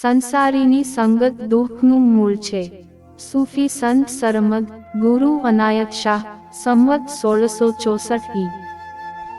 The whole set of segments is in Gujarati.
સંસારીની સંગત દુઃખનું મૂળ છે. સૂફી સંત સરમદ ગુરુ અનાયત શાહ, સંવત સોળસો ચોસઠ ઈ.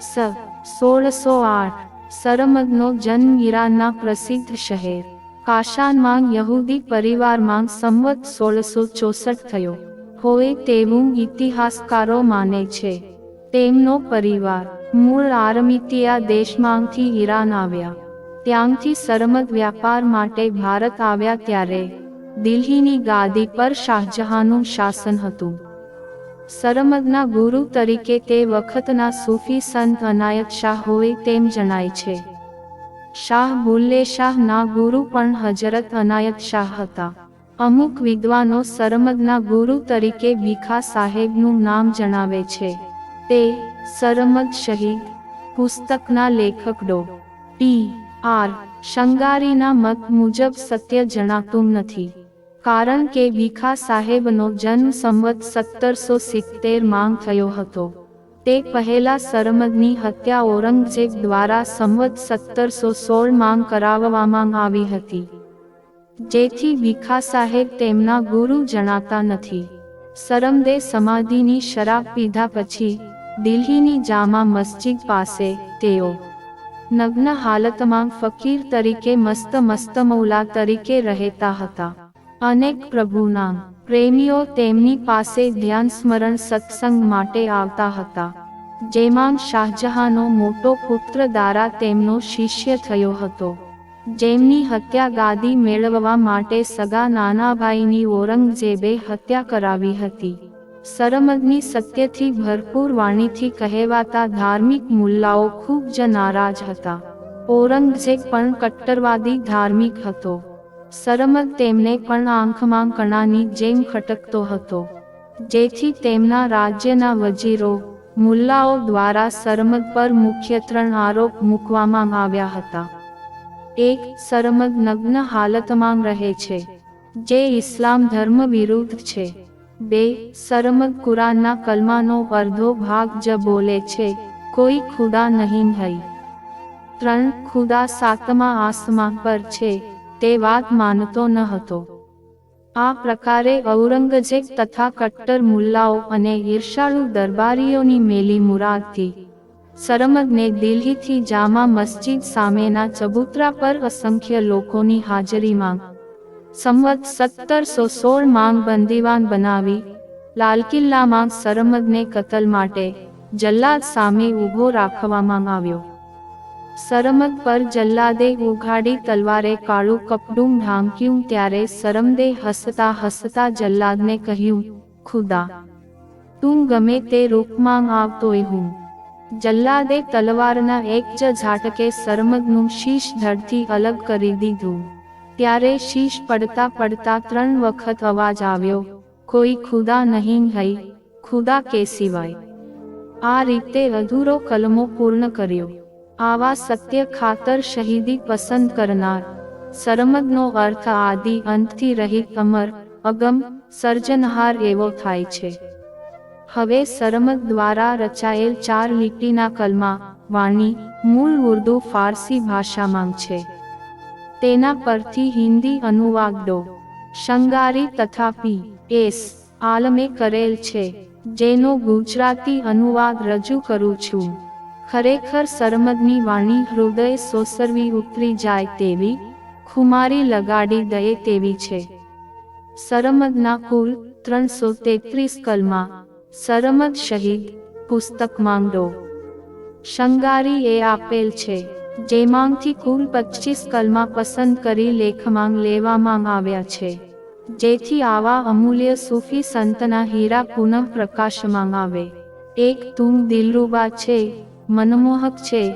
સ, સોળસો આઠ સરમદનો જન્મ ઈરાનના પ્રસિદ્ધ શહેર. કાશાનમાં યહૂદી પરિવારમાં સંવત સોળસો ચોસઠ થયો. હોય તેવું ઇતિહાસકારો માને છે. તેમનો પરિવાર, મૂળ આરમિતિયા દેશમાંથી ઈરાન આવ્યા. ત્યાંથી સરમદ વ્યાપાર માટે ભારત આવ્યા ત્યારે દિલ્હીની ગાદી પર શાહજહાંનું શાસન હતું. સરમદના ગુરુ તરીકે તે વખતના સૂફી સંત અનાયત શાહ હોય તેમ જણાય છે, શાહ બુલ્લે શાહના ગુરુ પણ હજરત અનાયત શાહ હતા. અમુક વિદ્વાનો સરમદના ગુરુ તરીકે ભીખા સાહેબનું નામ જણાવે છે. તે સરમદ શહીદ પુસ્તકના લેખક ડો. ટી આર શંગારીના મત મુજબ સત્ય જણાતું નથી. કારણ કે ભીખા સાહેબનો જન્મ સંવત સત્તરસો સિત્તેરમાં થયો હતો. તે પહેલા સરમદની હત્યા ઔરંગઝેબ દ્વારા સંવત સત્તરસો સોળમાં કરાવવામાં આવી હતી. જેથી ભીખા સાહેબ તેમના ગુરુ જણાતા નથી. સરમદે સમાધિની શરાબ પીધા પછી દિલ્હીની જામા મસ્જિદ પાસે તેઓ નગ્ન હાલતમાં ફકીર તરીકે મસ્ત મસ્ત મૌલા તરીકે રહેતા હતા. અનેક પ્રભુના પ્રેમીઓ તેમની પાસે ધ્યાન સ્મરણ સત્સંગ માટે આવતા હતા. જેમાં શાહજહાંનો મોટો પુત્ર દારા તેમનો શિષ્ય થયો હતો. જેમની હત્યા ગાદી મેળવવા માટે સગા નાનાભાઈની ઔરંગઝેબે હત્યા કરાવી હતી. સરમદની સત્યથી ભરપૂર વાણીથી કહેવાતા ધાર્મિક મુલ્લાઓ ખૂબ જ નારાજ હતા. ઔરંગઝેબ પણ કટ્ટરવાદી ધાર્મિક હતો. સરમદ તેમને પણ આંખમાં કણાની જેમ ખટકતો હતો. જેથી તેમના રાજ્યના વજીરો, મુલ્લાઓ દ્વારા સરમદ પર મુખ્ય ત્રણ આરોપ મૂકવામાં આવ્યા હતા. એક સરમદ નગ્ન હાલતમાં રહે છે. જે ઇસ્લામ ધર્મ વિરુદ્ધ છે. બે સરમદ કુરાનના કલમાનો અર્ધો ભાગ જ બોલે છે, કોઈ ખુદા નહીં હૈ ત્રણ, ખુદા સાતમા આસમા પર છે, તે વાત માનતો ન હતો. આ પ્રકારે ઔરંગઝેબ તથા કટ્ટર મુલ્લાઓ અને ઈર્ષાળુ દરબારીઓની મેલી મુરાદથી સરમદને દિલ્હીથી જામા મસ્જિદ સામેના ચબૂતરા પર અસંખ્ય લોકોની હાજરીમાં સંવત સત્તરસો સોળ માંગ બંદીવાન બનાવી લાલ કિલ્લામાં સરમદને કતલ માટે જલ્લાદ સામે ઊભો રાખવામાં આવ્યો. સરમદ પર જલ્લાદે ઉઘાડી તલવારે કાળું કપડું ઢાંક્યું ત્યારે સરમદે હસતા હસતા જલ્લાદને કહ્યું, ખુદા, તું ગમે તે રૂપમાં આવતોય હું. જલ્લાદે તલવારના એક જ ઝાટકે સરમદનું શીશ ધડથી અલગ કરી દીધું. ત્યારે શીશ પડતા પડતા ત્રણ વખત અવાજ આવ્યો, કોઈ ખુદા નહીં હૈ, ખુદા કે સિવાય? આ રીતે અધૂરો કલમો પૂર્ણ કર્યો. આવા સત્ય ખાતર શહીદી પસંદ કરનાર સરમદનો અર્થ આદિ અંતથી રહિત અમર, અગમ, સર્જનહાર એવો થાય છે. હવે સરમદ દ્વારા રચાયેલ ચાર લીટીના કલમા વાણી મૂળ ઉર્દુ ફારસી ભાષામાં છે. તેના પરથી હિન્દી અનુવાદ. ડો શંગારી તથા પી એસ, આલમે કરેલ છે, જેનો ગુજરાતી અનુવાદ રજૂ કરું છું. ખરેખર સરમદની વાણી હૃદય સોસરવી ઉતરી જાય તેવી, ખુમારી લગાડી દે તેવી છે. સરમદના કુલ ત્રણસો તેત્રીસ કલમાં, સરમદ શહીદ પુસ્તક માંડો શંગારી એ આપેલ છે. જેમાંથી કુલ પચીસ કલમા પસંદ કરી લેખમાં લેવામાં આવ્યા છે. જેથી આવા અમૂલ્ય સૂફી સંતના હીરા પુનઃ પ્રકાશમાં આવે. એક તું દિલરૂબા છે, મનમોહક છે,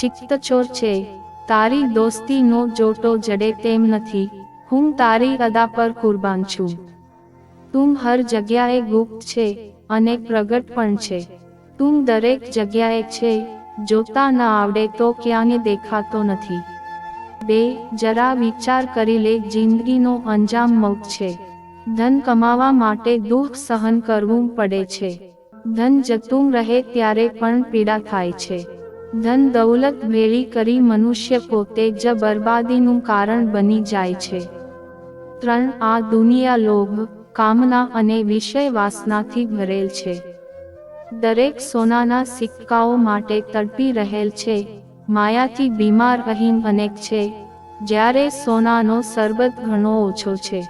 ચિત્તચોર છે, તારી દોસ્તીનો જોટો જડે તેમ નથી, હું તારી અદા પર કુરબાન છું. તું હર જગ્યાએ ગુપ્ત છે, અને પ્રગટ પણ છે. તું દરેક જગ્યાએ છે જોતા ન આવડે તો ક્યાંય દેખાતો નથી. બે, જરા વિચાર કરી લે, જિંદગીનો અંજામ મૌત છે. ધન કમાવા માટે દુઃખ સહન કરવું પડે છે. ધન જતું રહે ત્યારે પણ પીડા થાય છે. ધન દૌલત ભેળી કરી મનુષ્ય પોતે જ બરબાદીનું કારણ બની જાય છે. ત્રણ, આ દુનિયા લોભ, કામના અને વિષય વાસનાથી ભરેલ છે. દરેક સોનાના સિક્કાઓ માટે તડપી રહેલ છે, માયાથી બીમાર અહીં અનેક છે, જ્યારે સોનાનો સરબત ઘણો ઓછો છે.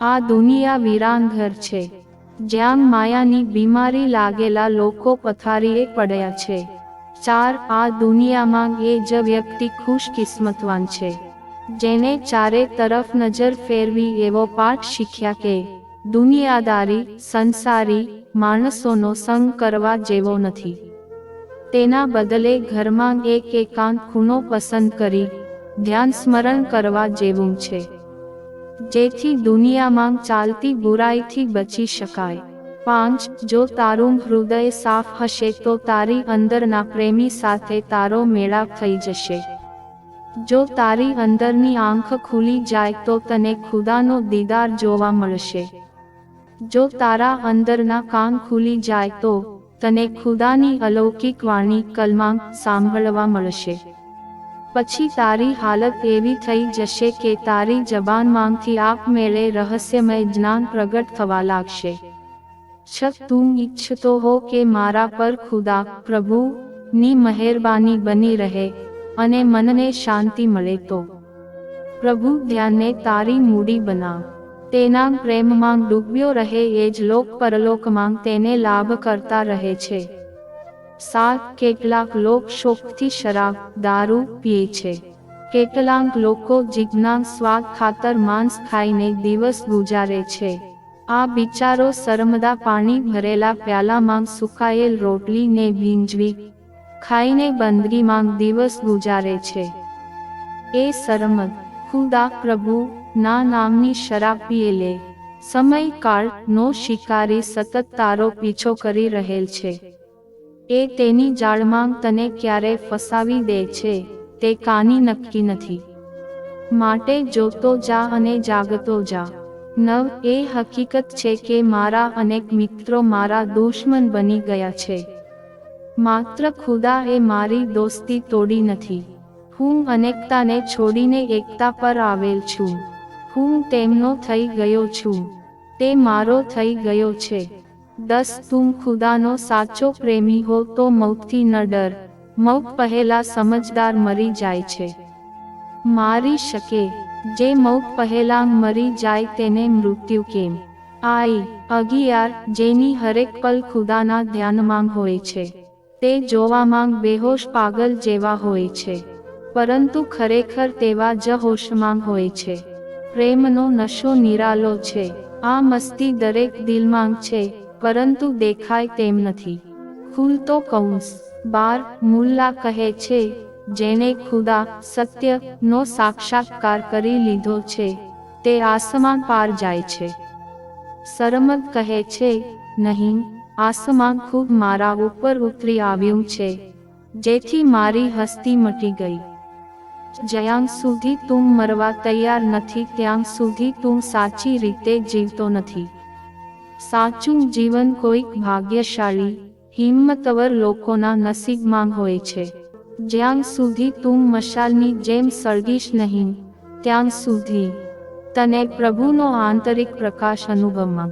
આ દુનિયા વિરાન ઘર છે, જ્યાં માયાની બીમારી લાગેલા લોકો પથારીએ પડ્યા છે. ચાર, આ દુનિયામાં એ જ વ્યક્તિ ખુશકિસ્મતવાન છે, જેને ચારે તરફ નજર ફેરવી એવો પાઠ શીખ્યા કે, દુનિયાદારી, સંસારી માણસોનો સંગ કરવા જેવો નથી. તેના બદલે ઘરમાં એક એકાંત ખૂણો પસંદ કરી, ધ્યાન સ્મરણ કરવા જેવું છે. જેથી દુનિયામાં ચાલતી બુરાઈથી બચી શકાય. પાંચ, જો તારું હૃદય સાફ હશે તો તારી અંદરના પ્રેમી સાથે તારો મેળાપ થઈ જશે. જો તારી અંદરની આંખ ખુલી જાય તો તને ખુદાનો દીદાર જોવા મળશે. જો તારા અંદરના કાન ખુલી જાય તો તને ખુદાની અલૌકિક વાણી કલમાં સાંભળવા મળશે. પછી તારી હાલત એવી થઈ જશે કે તારી જબાનમાંથી આપમેળે રહસ્યમય જ્ઞાન પ્રગટ થવા લાગશે. છ તું ઈચ્છતો હો કે મારા પર ખુદા પ્રભુ ની મહેરબાની બની રહે અને મનને શાંતિ મળે તો. પ્રભુ ધ્યાનને તારી મૂડી બનાવ તેના પ્રેમમાં ડૂબ્યો રહે એ જ લોક પરલોકમાં તેને લાભ કરતા રહે છે. સાત કેટલાક લોક શોકથી શરાબ, દારૂ પીએ છે. કેટલાક લોકો જીજ્ઞાન સ્વાદ ખાતર માંસ ખાઈને દિવસ ગુજારે છે. આ બિચારો સરમદા પાણી ભરેલા પ્યાલામાં સુકાયેલ રોટલીને ભીંજવી, ખાઈને બંદગીમાં દિવસ ગુજારે છે. એ સરમદ ખુદા પ્રભુ, ના નામની શરાબ પીએ લે. સમયકાળ નો શિકારી સતત તારો પીછો કરી રહેલ છે. એ તેની જાળમાં તને ક્યારે ફસાવી દે છે, તે કાની નક્કી નથી. માટે જોતો જા અને જાગતો જા. નવ, એ હકીકત છે કે મારા અનેક મિત્રો મારા દુશ્મન બની ગયા છે. માત્ર ખુદા એ મારી દોસ્તી તોડી નથી. હું અનેકતાને છોડીને એકતા પર આવેલ છું. હું તેમનો થઈ ગયો છું. તે મારો થઈ ગયો છે. દસ, તું ખુદાનો સાચો પ્રેમી હો તો મૌતથી ન ડર. મૌત પહેલા સમજદાર મરી જાય છે. મારી શકે. જે મૌત પહેલા મરી જાય તેને મૃત્યુ કેમ? આઈ, અગિયાર, જેની હરેક પલ ખુદાના ધ્યાનમાં હોય છે. તે જોવામાં બેહોશ પાગલ જેવા હોય છે. પરંતુ ખરેખર તેવા જ હોશમાં હોય છે. પ્રેમનો નશો નિરાલો છે. આ મસ્તી દરેક દિલમાં છે, પરંતુ દેખાય તેમ નથી. ખુલતો કૌંસ. બાર, મુલ્લા કહે છે જેને ખુદા સત્ય નો સાક્ષાત્કાર કરી લીધો છે, તે આસમાન પાર જાય છે. સરમદ કહે છે, નહીં, આસમાન ખૂબ મારા ઉપર ઉતરી આવ્યું છે, જેથી મારી હસ્તી મટી ગઈ. જ્યાં સુધી તું મરવા તૈયાર નથી, ત્યાં સુધી તું સાચી રીતે જીવતો નથી. સાચું જીવન કોઈક ભાગ્યશાળી, હિંમતવર લોકોના નસીબમાં હોય છે. જ્યાં સુધી તું મશાલની જેમ સળગીશ નહીં, ત્યાં સુધી તને પ્રભુનો આંતરિક પ્રકાશ અનુભવમાં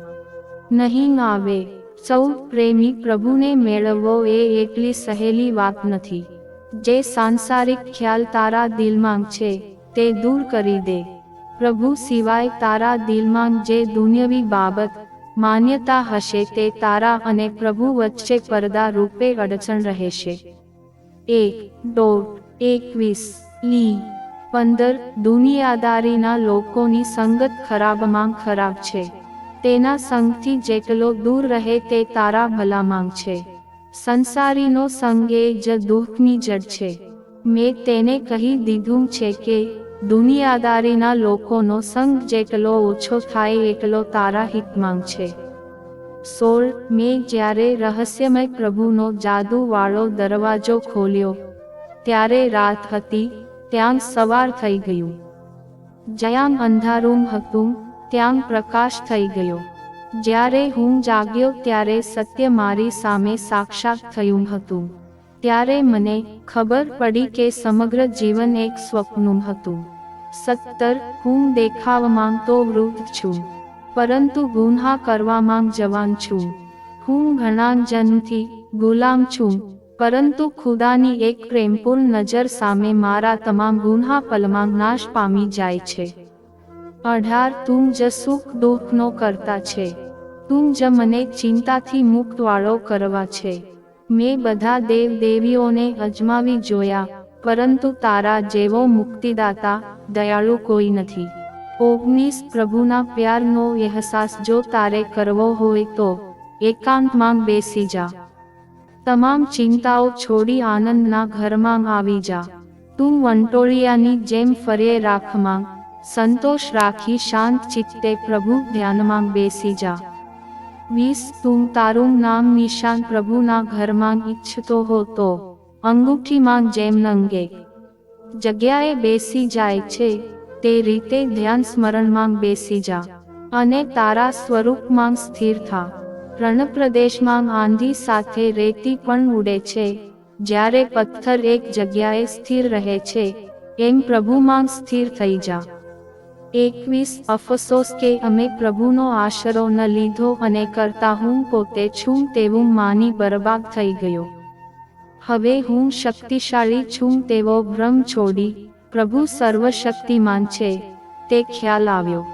નહીં આવે. સૌ પ્રેમી પ્રભુને મેળવવો એ એટલી સહેલી વાત નથી. જે સાંસારિક ખ્યાલ તારા દિલમાં છે, તે દૂર કરી દે. પ્રભુ સિવાય તારા દિલમાં જે દુનિયવી બાબત માન્યતા હશે, તે તારા અને પ્રભુ વચ્ચે પડદા રૂપે અડચણ રહેશે. એક, દોઢ, એકવીસ, લી, પંદર દુનિયાદારીના લોકોની સંગત ખરાબમાં ખરાબ છે. તેના સંગથી જેટલો દૂર રહે, તે તારા ભલામાં છે. સંસારીનો સંગ જ દુઃખની જડ છે. મેં તેને કહી દીધું છે કે, દુનિયાદારીના લોકોનો સંગ જેટલો ઓછો થાય એટલો તારા હિતમાં છે. સોળ, મેં જ્યારે રહસ્યમય પ્રભુનો જાદુવાળો દરવાજો ખોલ્યો, ત્યારે રાત હતી, ત્યાં સવાર થઈ ગયું. જ્યાં અંધારું હતું, ત્યાં પ્રકાશ થઈ ગયો. જ્યારે હું જાગ્યો ત્યારે સત્ય મારી સામે સાક્ષાત થયું હતું. ત્યારે મને ખબર પડી કે સમગ્ર જીવન એક સ્વપ્નું હતું. સત્તર, હું દેખાવમાં તો વૃદ્ધ છું. પરંતુ ગુન્હા કરવામાં જવાન છું. હું ઘણા જન્મથી ગુલામ છું, પરંતુ ખુદાની એક પ્રેમપૂર્ણ નજર સામે મારા તમામ ગુન્હા પલમાં નાશ પામી જાય છે. અઢાર, તું જ સુખ દુઃખનો કરતા છે. તું જ મને ચિંતાથી મુક્તવાળો કરવા છે. મેં બધા દેવ દેવીઓને અજમાવી જોયા, પરંતુ તારા જેવો મુક્તિદાતા, દયાળુ કોઈ નથી. ઓગણીસ પ્રભુના પ્યારનો અહેસાસ જો તારે કરવો હોય તો, એકાંતમાં બેસી જા. તમામ ચિંતાઓ છોડી આનંદના ઘરમાં આવી જા. તું વંટોળિયાની જેમ ફરે રાખમાં, સંતોષ રાખી શાંત ચિત્તે પ્રભુ ધ્યાનમાં બેસી જા. વીસ તું તારું નામ નિશાન પ્રભુના ઘરમાં ઈચ્છતો હો તો અંગૂઠીમાં જેમ નંગે. જગ્યાએ બેસી જાય છે, તે રીતે ધ્યાન સ્મરણમાં બેસી જા. અને તારા સ્વરૂપમાં સ્થિર થા. રણપ્રદેશમાં આંધી સાથે રેતી પણ ઉડે છે, જ્યારે પથ્થર એક જગ્યાએ સ્થિર રહે છે, એમ પ્રભુમાં સ્થિર થઈ જા. એકવીસ અફસોસ કે અમે પ્રભુનો આશરો ન લીધો અને કરતા હું પોતે છું તેવું માની બરબાદ થઈ ગયો. હવે હું શક્તિશાળી છું તેવો ભ્રમ છોડી પ્રભુ સર્વશક્તિમાન છે, તે ખ્યાલ આવ્યો.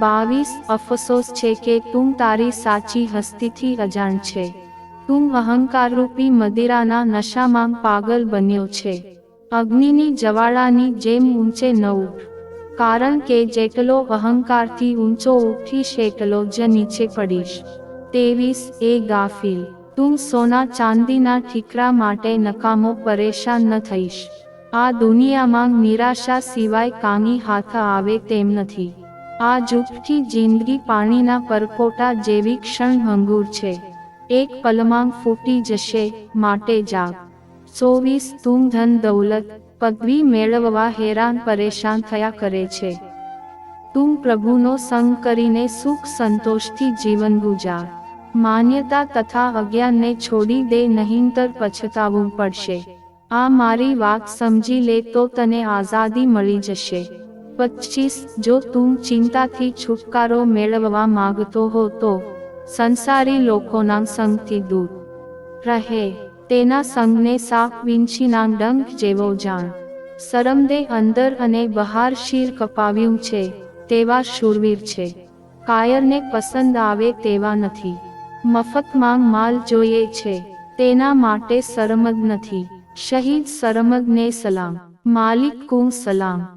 બાવીસ અફસોસ છે કે તું તારી સાચી હસ્તીથી અજાણ છે. તું અહંકારરૂપી મદિરાના નશામાં પાગલ બન્યો છે. અગ્નિની જવાળાની જેમ ઊંચે ન ઉઠ. કારણ કે જેટલો અહંકારથી ઊંચો ઉઠીશ એટલો જ નીચે પડીશ. તેવીસ, એ ગાફિલ, તું સોના ચાંદીના ઠીકરા માટે નકામો પરેશાન ન થઈશ. આ દુનિયામાં નિરાશા સિવાય કાની હાથ આવે તેમ નથી. આ જૂઠથી જિંદગી પાણીના પરકોટા જેવી ક્ષણ ભંગુર છે. એક પલમાં ફૂટી જશે, માટે જાગ. ચોવીસ, તું ધન દૌલત પદવી મેળવવા હેરાન પરેશાન થયા કરે છે. તું પ્રભુનો સંગ કરીને સુખ સંતોષથી જીવન ગુજાર. માન્યતા તથા અજ્ઞાનને છોડી દે નહીંતર પછતાવવું પડશે. આ મારી વાત સમજી લે તો તને આઝાદી મળી જશે. પચીસ, જો તું ચિંતાથી છુટકારો મેળવવા માંગતો હો તો સંસારી લોકોના સંગથી દૂર રહે. તેના સંગને સાપ વિંછીના ડંખ જેવો જાણ. સરમદે અંદર અને બહાર શીર કપાવ્યું છે, તેવા શૂરવીર છે. કાયરને પસંદ આવે તેવા નથી. મફતમાં માલ જોઈએ છે, તેના માટે સરમદ નથી. શહીદ સરમદને સલામ. માલિક કું સલામ.